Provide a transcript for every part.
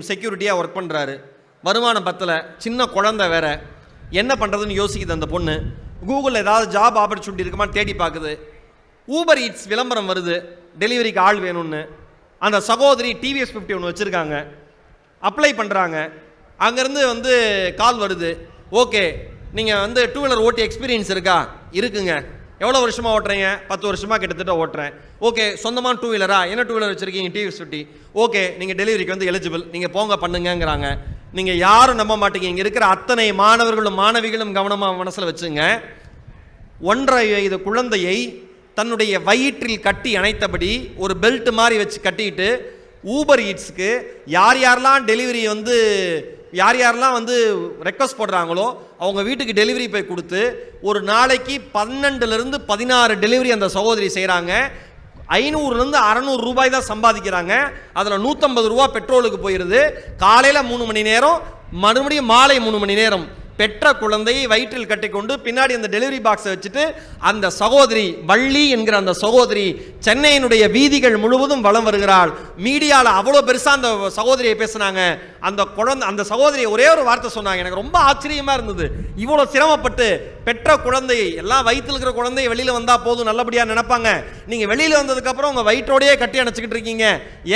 செக்யூரிட்டியாக work பண்ணுறாரு வருமானம் பத்தில். சின்ன குழந்தை வேற. என்ன பண்ணுறதுன்னு யோசிக்குது அந்த பொண்ணு. கூகுளில் ஏதாவது ஜாப் ஆப்பர்ச்சுனிட்டி இருக்குமான்னு தேடி பார்க்குது ஊபர் ஈட்ஸ் விளம்பரம் வருது. டெலிவரிக்கு ஆள் வேணும்னு. அந்த சகோதரி டிவிஎஸ் ஃபிஃப்டி ஒன்று வச்சுருக்காங்க. அப்ளை பண்ணுறாங்க அங்கேருந்து வந்து கால் வருது. ஓகே நீங்கள் வந்து டூ வீலர் ஓட்டி எக்ஸ்பீரியன்ஸ் இருக்கா? இருக்குங்க. எவ்வளோ வருஷமாக ஓட்டுறீங்க? பத்து வருஷமாக கிட்டத்தட்ட ஓட்டுறேன். ஓகே சொந்தமான டூ வீலரா என்ன டூ வீலர் வச்சுருக்கீங்க டிவி சுட்டி ஓகே நீங்கள் டெலிவரிக்கு வந்து எலிஜிபிள் நீங்கள் போங்க பண்ணுங்கங்கிறாங்க. நீங்கள் யாரும் நம்ப மாட்டீங்க. இங்கே இருக்கிற அத்தனை மாணவர்களும் மாணவிகளும் கவனமாக மனசில் வச்சுங்க. ஒன்றரை வயது குழந்தையை தன்னுடைய வயிற்றில் கட்டி அணைத்தபடி ஒரு பெல்ட் மாதிரி வச்சு கட்டிட்டு ஊபர் ஈட்ஸுக்கு யார் யாரெல்லாம் டெலிவரி வந்து யார் யாரெல்லாம் வந்து ரெக்வஸ்ட் போடுறாங்களோ அவங்க வீட்டுக்கு டெலிவரி போய் கொடுத்து ஒரு நாளைக்கு பன்னெண்டுலேருந்து பதினாறு டெலிவரி அந்த சகோதரி செய்கிறாங்க ஐநூறுலேருந்து அறநூறு ரூபாய் தான் சம்பாதிக்கிறாங்க. அதில் நூற்றம்பது ரூபா பெட்ரோலுக்கு போயிடுது காலையில் மூணு மணி நேரம் மறுபடியும் மாலை மூணு மணி நேரம். பெற்ற குழந்தையை வயிற்றில் கட்டிக்கொண்டு பின்னாடி அந்த டெலிவரி பாக்ஸை வச்சுட்டு அந்த சகோதரி வள்ளி என்கிற அந்த சகோதரி சென்னையினுடைய வீதிகள் முழுவதும் வலம் வருகிறாள். மீடியாவில் அவ்வளோ பெருசாக அந்த சகோதரியை பேசுனாங்க. அந்த குழந்தை அந்த சகோதரியை ஒரே ஒரு வார்த்தை சொன்னாங்க. எனக்கு ரொம்ப ஆச்சரியமாக இருந்தது. இவ்வளோ சிரமப்பட்டு பெற்ற குழந்தையை எல்லாம் வயிற்றில் இருக்கிற குழந்தையை வெளியில் வந்தால் போதும் நல்லபடியாக நினைப்பாங்க. நீங்கள் வெளியில் வந்ததுக்கப்புறம் உங்கள் வயிற்றோடையே கட்டி அணைச்சிக்கிட்டு இருக்கீங்க.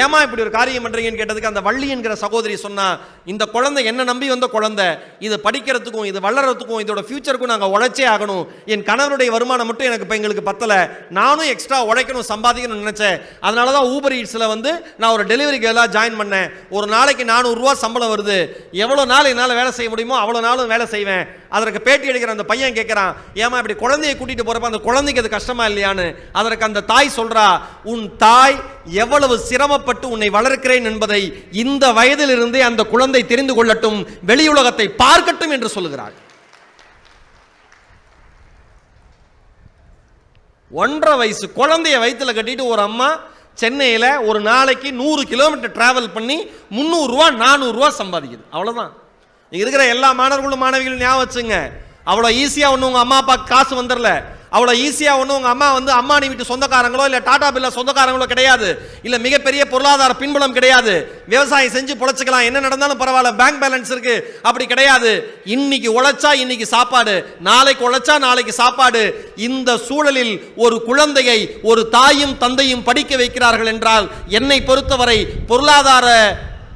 ஏமா இப்படி ஒரு காரியம் பண்ணுறீங்கன்னு கேட்டதுக்கு அந்த வள்ளி என்கிற சகோதரி சொன்னால் இந்த குழந்தை என்ன நம்பி வந்த குழந்தை. இது வளர்கிறதுக்கும் இது வளர்கிறதுக்கும் இதோட ஃபியூச்சருக்கும் நாங்கள் உழைச்சே ஆகணும். என் கணவருடைய வருமானம் மட்டும் எனக்கு இப்போ எங்களுக்கு பத்தலை. நானும் எக்ஸ்ட்ரா உழைக்கணும் சம்பாதிக்கணும்னு நினச்சேன். அதனால தான் ஊபர் ஈட்ஸில் வந்து நான் ஒரு டெலிவரி கேர்லாக ஜாயின் பண்ணேன். ஒரு நாளைக்கு நானூறுரூவா சம்பளம் வருது. எவ்வளோ நாள் என்னால் வேலை செய்ய முடியுமோ அவ்வளோ நாளும் வேலை செய்வேன். அதற்கு பேட்டி எடுக்கிற அந்த பையன் கேட்குறான் ஏமா இப்படி குழந்தையை கூட்டிட்டு போகிறப்ப அந்த குழந்தைக்கு அது கஷ்டமா இல்லையான்னு? அதற்கு அந்த தாய் சொல்கிறா உன் தாய் எவ்வளவு சிரமப்பட்டு உன்னை வளர்க்கிறேன் என்பதை இந்த வயதிலிருந்தே அந்த குழந்தை தெரிந்து கொள்ளட்டும் வெளியுலகத்தை பார்க்கட்டும் என்று சொல்கிறாள். ஒன்றரை வயசு குழந்தைய வயிற்றுல கட்டிட்டு ஒரு அம்மா சென்னையில் ஒரு நாளைக்கு நூறு கிலோமீட்டர் டிராவல் பண்ணி முந்நூறுரூவா நானூறுரூவா சம்பாதிக்குது. அவ்வளோதான் இருக்கிற எல்லா மாணவர்களும் மாணவிகளும் ஞாபகம் வச்சுங்க. அவ்வளோ ஈஸியாக ஒன்று உங்கள் அம்மா அப்பா காசு வந்துடல. அவ்வளோ ஈஸியாக ஒன்றும் உங்கள் அம்மா வந்து அம்மானி வீட்டு சொந்தக்காரங்களோ இல்லை டாடா பில்ல சொந்தக்காரங்களோ கிடையாது. இல்லை மிகப்பெரிய பொருளாதார பின்புலம் கிடையாது. விவசாயம் செஞ்சு பொழைச்சிக்கலாம். என்ன நடந்தாலும் பரவாயில்ல. பேங்க் பேலன்ஸ் இருக்கு. அப்படி கிடையாது. இன்னைக்கு உழைச்சா இன்னைக்கு சாப்பாடு. நாளைக்கு உழைச்சா நாளைக்கு சாப்பாடு. இந்த சூழலில் ஒரு குழந்தையை ஒரு தாயும் தந்தையும் படிக்க வைக்கிறார்கள் என்றால் என்னை பொறுத்தவரை பொருளாதார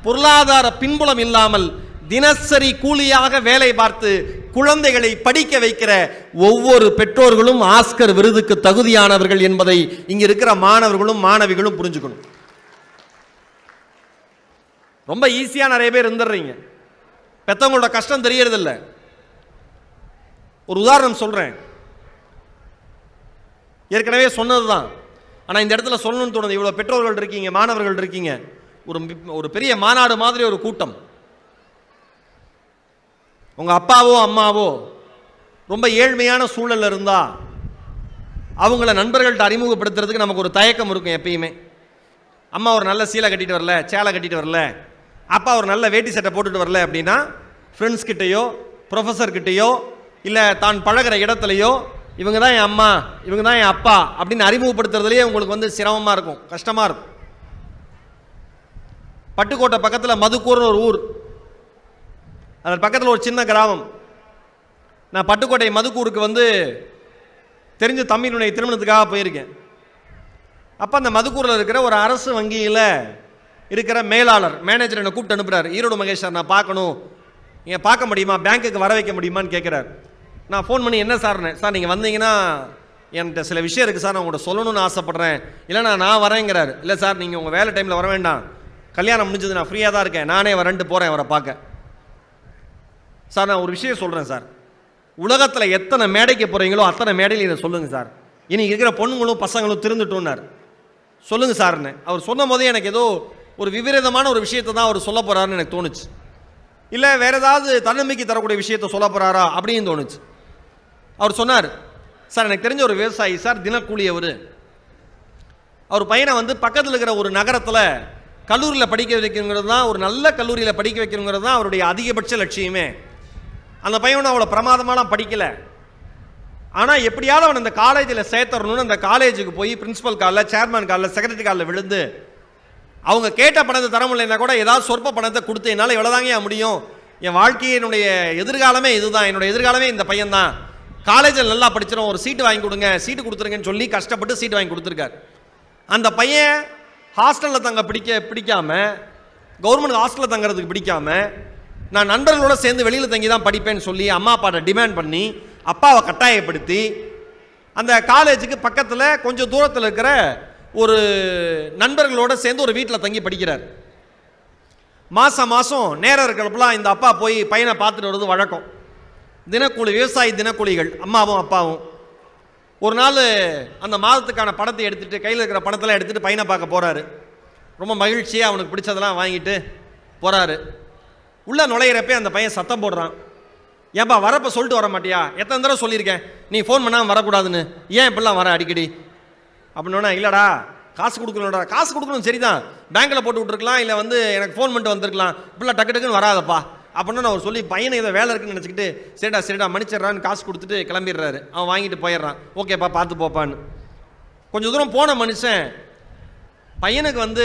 பொருளாதார பின்புலம் இல்லாமல் தினசரி கூலியாக வேலை பார்த்து குழந்தைகளை படிக்க வைக்கிற ஒவ்வொரு பெற்றோர்களும் ஆஸ்கர் விருதுக்கு தகுதியானவர்கள் என்பதை இங்க இருக்கிற மாணவர்களும் மாணவிகளும் புரிஞ்சுக்கணும். ரொம்ப ஈஸியா நிறைய பேர் இருந்துடுறீங்க. பெத்தவங்களோட கஷ்டம் தெரியறதில்ல. ஒரு உதாரணம் சொல்றேன். ஏற்கனவே சொன்னதுதான். ஆனா இந்த இடத்துல சொல்லணும்னு தோணுது. இவ்வளவு பெற்றோர்கள் இருக்கீங்க மாணவர்கள் இருக்கீங்க. ஒரு ஒரு பெரிய மாநாடு மாதிரி ஒரு கூட்டம். உங்கள் அப்பாவோ அம்மாவோ ரொம்ப ஏழ்மையான சூழலில் இருந்தால் அவங்கள நண்பர்கள்ட்ட அறிமுகப்படுத்துறதுக்கு நமக்கு ஒரு தயக்கம் இருக்கும் எப்பயுமே. அம்மா ஒரு நல்ல சீலை கட்டிட்டு வரல சேலை கட்டிட்டு வரல அப்பா ஒரு நல்ல வேட்டி சட்டை போட்டுட்டு வரல அப்படின்னா ஃப்ரெண்ட்ஸ் கிட்டேயோ ப்ரொஃபஸர் கிட்டேயோ இல்லை தான் பழகுற இடத்துலையோ இவங்க தான் என் அம்மா இவங்க தான் என் அப்பா அப்படின்னு அறிமுகப்படுத்துறதுலேயே உங்களுக்கு வந்து சிரமமாக இருக்கும் கஷ்டமாக இருக்கும். பட்டுக்கோட்டை பக்கத்தில் மதுக்கூர்னு ஒரு ஊர் அதன் பக்கத்தில் ஒரு சின்ன கிராமம். நான் பட்டுக்கோட்டை மதுக்கூருக்கு வந்து தெரிஞ்ச தம்பியினுடைய திருமணத்துக்காக போயிருக்கேன். அப்போ அந்த மதுக்கூரில் இருக்கிற ஒரு அரசு வங்கியில் இருக்கிற மேலாளர் மேனேஜர் என்னை கூப்பிட்டு அனுப்புகிறார் ஈரோடு மகேஷ் சார் நான் பார்க்கணும். நீங்கள் பார்க்க முடியுமா? பேங்க்குக்கு வர வைக்க முடியுமான்னு கேட்குறாரு நான் ஃபோன் பண்ணி என்ன சார்னே? சார் நீங்கள் வந்தீங்கன்னா என்கிட்ட சில விஷயம் இருக்குது சார். நான் உங்கள்கிட்ட சொல்லணும்னு ஆசைப்பட்றேன். இல்லைனா நான் வரேங்கிறாரு. இல்லை சார் நீங்கள் உங்கள் வேலை டைமில் வர வேண்டாம். கல்யாணம் முடிஞ்சது நான் ஃப்ரீயாக தான் இருக்கேன். நானே வரேன்ட்டு போகிறேன் அவரை பார்க்க. சார் நான் ஒரு விஷயம் சொல்கிறேன் சார். உலகத்தில் எத்தனை மேடைக்கு போகிறீங்களோ அத்தனை மேடையில் இதை சொல்லுங்கள் சார். இனி இருக்கிற பொண்ணுங்களும் பசங்களும் திருந்துட்டோன்னார் சொல்லுங்கள் சார்னு. அவர் சொன்ன போதே எனக்கு ஏதோ ஒரு விபரீதமான ஒரு விஷயத்தை தான் அவர் சொல்ல போகிறாருன்னு எனக்கு தோணுச்சு. இல்லை வேறு ஏதாவது தன்னம்பிக்கை தரக்கூடிய விஷயத்தை சொல்ல போகிறாரா அப்படின்னு தோணுச்சு. அவர் சொன்னார் சார் எனக்கு தெரிஞ்ச ஒரு விவசாயி சார் தினக்கூலி அவர். அவர் பையனை வந்து பக்கத்தில் இருக்கிற ஒரு நகரத்தில் கல்லூரியில் படிக்க வைக்கணுங்கிறது தான் ஒரு நல்ல கல்லூரியில் படிக்க வைக்கணுங்கிறது தான் அவருடைய அதிகபட்ச லட்சியமே. அந்த பையன் அவ்வளோ பிரமாதமாலாம் படிக்கலை. ஆனால் எப்படியாவது அவன் அந்த காலேஜில் சேர்த்தரணும்னு அந்த காலேஜுக்கு போய் பிரின்ஸிபல் காலில் சேர்மேன் காலில் செக்ரட்டரி காலில் விழுந்து அவங்க கேட்ட பணத்தை தர முடியலன்னா கூட ஏதாவது சொற்ப பணத்தை கொடுத்து என்னால் இவ்வளோதாங்க முடியும்? என் வாழ்க்கையினுடைய எதிர்காலமே இதுதான். என்னுடைய எதிர்காலமே இந்த பையன்தான். காலேஜில் நல்லா படிச்சிடும் ஒரு சீட்டு வாங்கி கொடுங்க சீட்டு கொடுத்துருங்கன்னு சொல்லி கஷ்டப்பட்டு சீட்டு வாங்கி கொடுத்துருக்காரு. அந்த பையன் ஹாஸ்டலில் தங்க பிடிக்க பிடிக்காம கவர்மெண்ட் ஹாஸ்டலில் தங்குறதுக்கு பிடிக்காம நான் நண்பர்களோட சேர்ந்து வெளியில் தங்கி தான் படிப்பேன்னு சொல்லி அம்மா அப்பாட்ட டிமாண்ட் பண்ணி அப்பாவை கட்டாயப்படுத்தி அந்த காலேஜுக்கு பக்கத்தில் கொஞ்சம் தூரத்தில் இருக்கிற ஒரு நண்பர்களோட சேர்ந்து ஒரு வீட்டில் தங்கி படிக்கிறார். மாதம் மாதம் நேரம் இருக்கிறப்பெல்லாம் இந்த அப்பா போய் பையனை பார்த்துட்டு வர்றது வழக்கம். தினக்கூலி விவசாயி தினக்கூலிகள் அம்மாவும் அப்பாவும். ஒரு நாள் அந்த மாதத்துக்கான பணத்தை எடுத்துகிட்டு கையில் இருக்கிற பணத்தெல்லாம் எடுத்துகிட்டு பையனை பார்க்க போகிறாரு ரொம்ப மகிழ்ச்சியாக அவனுக்கு பிடிச்சதெல்லாம் வாங்கிட்டு போகிறாரு உள்ளே நுழையிறப்பே அந்த பையன் சத்தம் போடுறான். ஏன்பா வரப்போ சொல்லிட்டு வர மாட்டியா? எத்தனை தடவை சொல்லியிருக்கேன். நீ ஃபோன் பண்ணாமல் வரக்கூடாதுன்னு. ஏன் இப்படிலாம் வர அடிக்கடி? அப்படின்னா இல்லைடா காசு கொடுக்கணும்டா. காசு கொடுக்கணும் சரிதான். பேங்க்கில் போட்டு விட்ருக்கலாம் இல்லை வந்து எனக்கு ஃபோன் பண்ணிட்டு வந்திருக்கலாம். இப்படிலாம் டக்கு டக்குன்னு வராதப்பா. அப்படின்னு நான் அவர் சொல்லி பையனை ஏதோ வேலை இருக்குன்னு நினச்சிக்கிட்டு சரிடா சரிடா மன்னிச்சிடுறான்னு காசு கொடுத்துட்டு கிளம்பிடுறாரு. அவன் வாங்கிட்டு போயிடுறான். ஓகேப்பா பார்த்து போப்பான்னு. கொஞ்சம் தூரம் போன மனுஷன் பையனுக்கு வந்து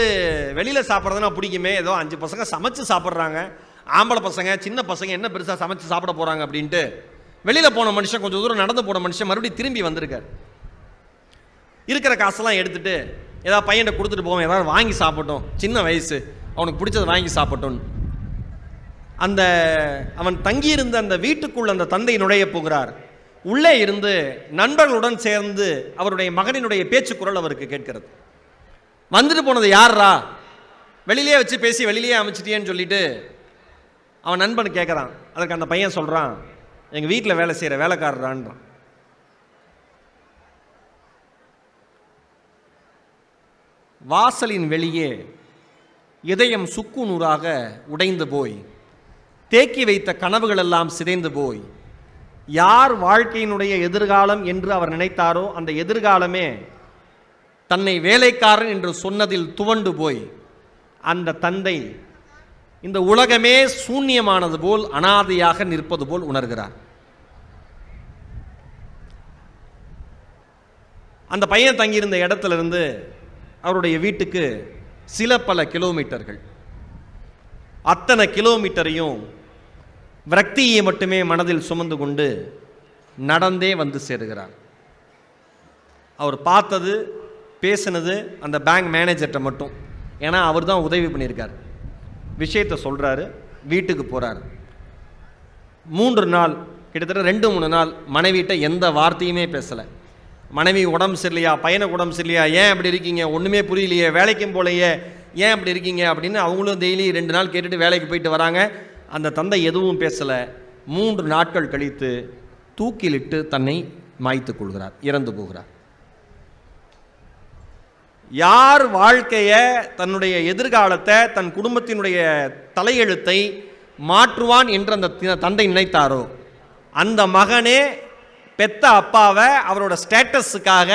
வெளியில் சாப்பிட்றதுனா பிடிக்குமே. ஏதோ அஞ்சு பசங்க சமைச்சு சாப்பிட்றாங்க. ஆம்பளை பசங்க சின்ன பசங்க என்ன பெருசாக சமைச்சு சாப்பிட போகிறாங்க அப்படின்ட்டு வெளியில் போன மனுஷன் கொஞ்சம் தூரம் நடந்து போன மனுஷன் மறுபடியும் திரும்பி வந்திருக்கார். இருக்கிற காசெல்லாம் எடுத்துட்டு ஏதாவது பையன்கிட்ட கொடுத்துட்டு போவோம் ஏதாவது வாங்கி சாப்பிட்டோம் சின்ன வயசு அவனுக்கு பிடிச்சதை வாங்கி சாப்பிட்டோன்னு அந்த அவன் தங்கியிருந்த அந்த வீட்டுக்குள் அந்த தந்தை நுழைய போகிறார். உள்ளே இருந்து நண்பர்களுடன் சேர்ந்து அவருடைய மகனினுடைய பேச்சு குரல் அவருக்கு கேட்கிறது. வந்துட்டு போனது யார்ரா? வெளியிலே வச்சு பேசி வெளியிலே அமைச்சிட்டியேன்னு சொல்லிட்டு அவன் நண்பன் கேட்குறான் அதற்கு அந்த பையன் சொல்கிறான் எங்கள் வீட்டில் வேலை செய்கிற வேலைக்காரரான்றான். வாசலின் வெளியே இதயம் சுக்கு நூறாக உடைந்து போய் தேக்கி வைத்த கனவுகளெல்லாம் சிதைந்து போய் யார் வாழ்க்கையினுடைய எதிர்காலம் என்று அவர் நினைத்தாரோ அந்த எதிர்காலமே தன்னை வேலைக்காரன் என்று சொன்னதில் துவண்டு போய் அந்த தந்தை இந்த உலகமே சூன்யமானது போல் அனாதையாக நிற்பது போல் உணர்கிறார். அந்த பையன் தங்கியிருந்த இடத்துல இருந்து அவருடைய வீட்டுக்கு சில பல கிலோமீட்டர்கள். அத்தனை கிலோமீட்டரையும் விரக்தியை மட்டுமே மனதில் சுமந்து கொண்டு நடந்தே வந்து சேருகிறார். அவர் பார்த்தது பேசினது அந்த பேங்க் மேனேஜர்கிட்ட மட்டும். ஏன்னா அவர் தான் உதவி பண்ணியிருக்கார். விஷயத்தை சொல்கிறாரு வீட்டுக்கு போகிறார் மூன்று நாள் கிட்டத்தட்ட ரெண்டு மூணு நாள் மனைவிட்ட எந்த வார்த்தையுமே பேசலை. மனைவி உடம்பு சரியில்லையா பையனுக்கு உடம்பு சரியில்லையா ஏன் அப்படி இருக்கீங்க ஒன்றுமே புரியலையே வேலைக்கும் போலையே ஏன் அப்படி இருக்கீங்க அப்படின்னு அவங்களும் டெய்லி ரெண்டு நாள் கேட்டுட்டு வேலைக்கு போயிட்டு வராங்க. அந்த தந்தை எதுவும் பேசலை. மூன்று நாட்கள் கழித்து தூக்கிலிட்டு தன்னை மாய்த்து கொள்கிறார் இறந்து போகிறார். யார் வாழ்க்கையை தன்னுடைய எதிர்காலத்தை தன் குடும்பத்தினுடைய தலையெழுத்தை மாற்றுவான் என்று அந்த தந்தை நினைத்தாரோ? அந்த மகனே பெத்த அப்பாவை அவரோட ஸ்டேட்டஸுக்காக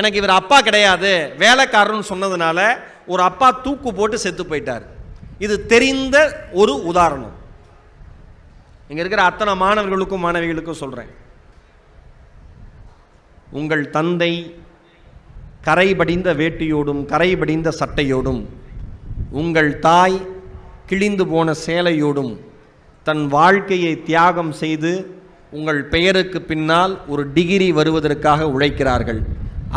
எனக்கு இவர் அப்பா கிடையாது வேலைக்காரன்னு சொன்னதுனால ஒரு அப்பா தூக்கு போட்டு செத்து போயிட்டார். இது தெரிந்த ஒரு உதாரணம். இங்கே இருக்கிற அத்தனை மாணவர்களுக்கும் மாணவிகளுக்கும் சொல்கிறேன் உங்கள் தந்தை கரைபடிந்த வேட்டியோடும் கரைபடிந்த சட்டையோடும் உங்கள் தாய் கிழிந்து போன சேலையோடும் தன் வாழ்க்கையை தியாகம் செய்து உங்கள் பெயருக்கு பின்னால் ஒரு டிகிரி வருவதற்காக உழைக்கிறார்கள்.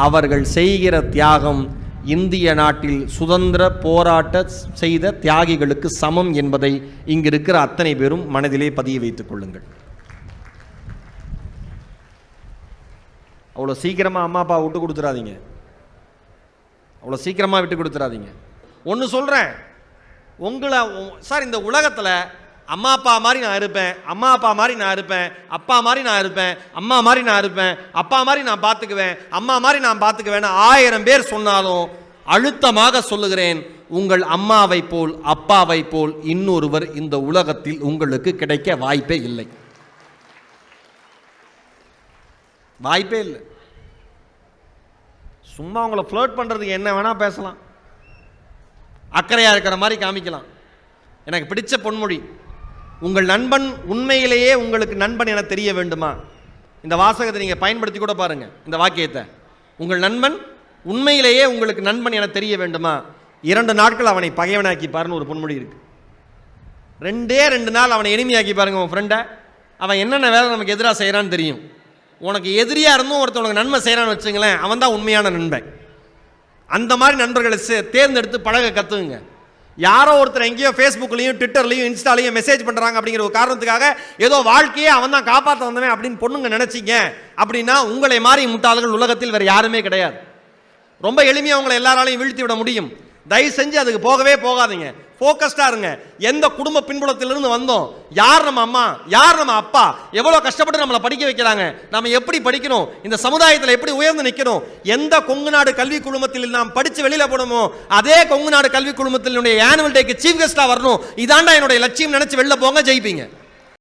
அவர்கள் செய்கிற தியாகம் இந்திய நாட்டில் சுதந்திர போராட்ட செய்த தியாகிகளுக்கு சமம் என்பதை இங்கிருக்கிற அத்தனை பேரும் மனதிலே பதிய வைத்துக் கொள்ளுங்கள். அவ்வளோ சீக்கிரமாக அம்மா அப்பா விட்டு கொடுத்துடாதீங்க அவ்வளோ சீக்கிரமாக விட்டு கொடுத்துறாதீங்க. ஒன்று சொல்கிறேன் உங்களை உ- சார் இந்த உலகத்தில் அம்மா அப்பா மாதிரி நான் இருப்பேன். அம்மா அப்பா மாதிரி நான் இருப்பேன். அப்பா மாதிரி நான் இருப்பேன். அம்மா மாதிரி நான் இருப்பேன். அப்பா மாதிரி நான் பார்த்துக்குவேன் அம்மா மாதிரி நான் பார்த்துக்குவேன்னு ஆயிரம் பேர் சொன்னாலும் அழுத்தமாக சொல்லுகிறேன். உங்கள் அம்மாவை போல் அப்பாவை போல் இன்னொருவர் இந்த உலகத்தில் உங்களுக்கு கிடைக்க வாய்ப்பே இல்லை. வாய்ப்பே இல்லை. சும்மா அவங்கள ஃப்ளோட் பண்ணுறதுக்கு என்ன வேணால் பேசலாம். அக்கறையாக இருக்கிற மாதிரி காமிக்கலாம். எனக்கு பிடிச்ச பொன்மொழி உங்கள் நண்பன் உண்மையிலேயே உங்களுக்கு நண்பன் என தெரிய வேண்டுமா? இந்த வாசகத்தை நீங்கள் பயன்படுத்தி கூட பாருங்கள் இந்த வாக்கியத்தை. உங்கள் நண்பன் உண்மையிலேயே உங்களுக்கு நண்பன் என தெரிய வேண்டுமா? இரண்டு நாட்கள் அவனை பகைவனாக்கி பாருன்னு ஒரு பொன்மொழி இருக்கு. ரெண்டே ரெண்டு நாள் அவனை எளிமையாக்கி பாருங்க உன் ஃப்ரெண்டை அவன் என்னென்ன வேலை நமக்கு எதிராக செய்கிறான்னு தெரியும். உனக்கு எதிரியாக இருந்தும் ஒருத்தன் உனக்கு நன்மை செய்கிறான்னு வச்சுங்களேன் அவன் தான் உண்மையான நண்பன். அந்த மாதிரி நண்பர்களை சே- தேர்ந்தெடுத்து பழக கற்றுக்குங்க யாரோ ஒருத்தர் எங்கேயோ ஃபேஸ்புக்லேயும் ட்விட்டர்லையும் இன்ஸ்டாலையும் மெசேஜ் பண்ணுறாங்க அப்படிங்கிற ஒரு காரணத்துக்காக ஏதோ வாழ்க்கையே அவன் தான் காப்பாற்ற வந்தவன் அப்படின்னு பொண்ணுங்க நினச்சிங்க அப்படின்னா உங்களை மாதிரி முட்டாள்கள் உலகத்தில் வேறு யாருமே கிடையாது. ரொம்ப எளிமையாக உங்களை எல்லாராலையும் வீழ்த்தி விட முடியும். தயவு செஞ்சு அதுக்கு போகவே போகாதீங்க. ஃபோக்கஸ்டாக இருங்க. எந்த குடும்ப பின்புலத்திலிருந்து வந்தோம்? யார் நம்ம அம்மா? யார் நம்ம அப்பா? எவ்வளோ கஷ்டப்பட்டு நம்மளை படிக்க வைக்கிறாங்க? நம்ம எப்படி படிக்கணும்? இந்த சமுதாயத்தில் எப்படி உயர்ந்து நிற்கணும் எந்த கொங்கு நாடு கல்வி குழுமத்தில் நாம் படித்து வெளியில் போனோமோ அதே கொங்கு நாடு கல்வி குழுமத்தினுடைய ஆனுவல் டேக்கு சீஃப் கெஸ்ட்டாக வரணும். இதாண்டா என்னுடைய லட்சியம் நினச்சி வெளில போங்க ஜெயிப்பீங்க.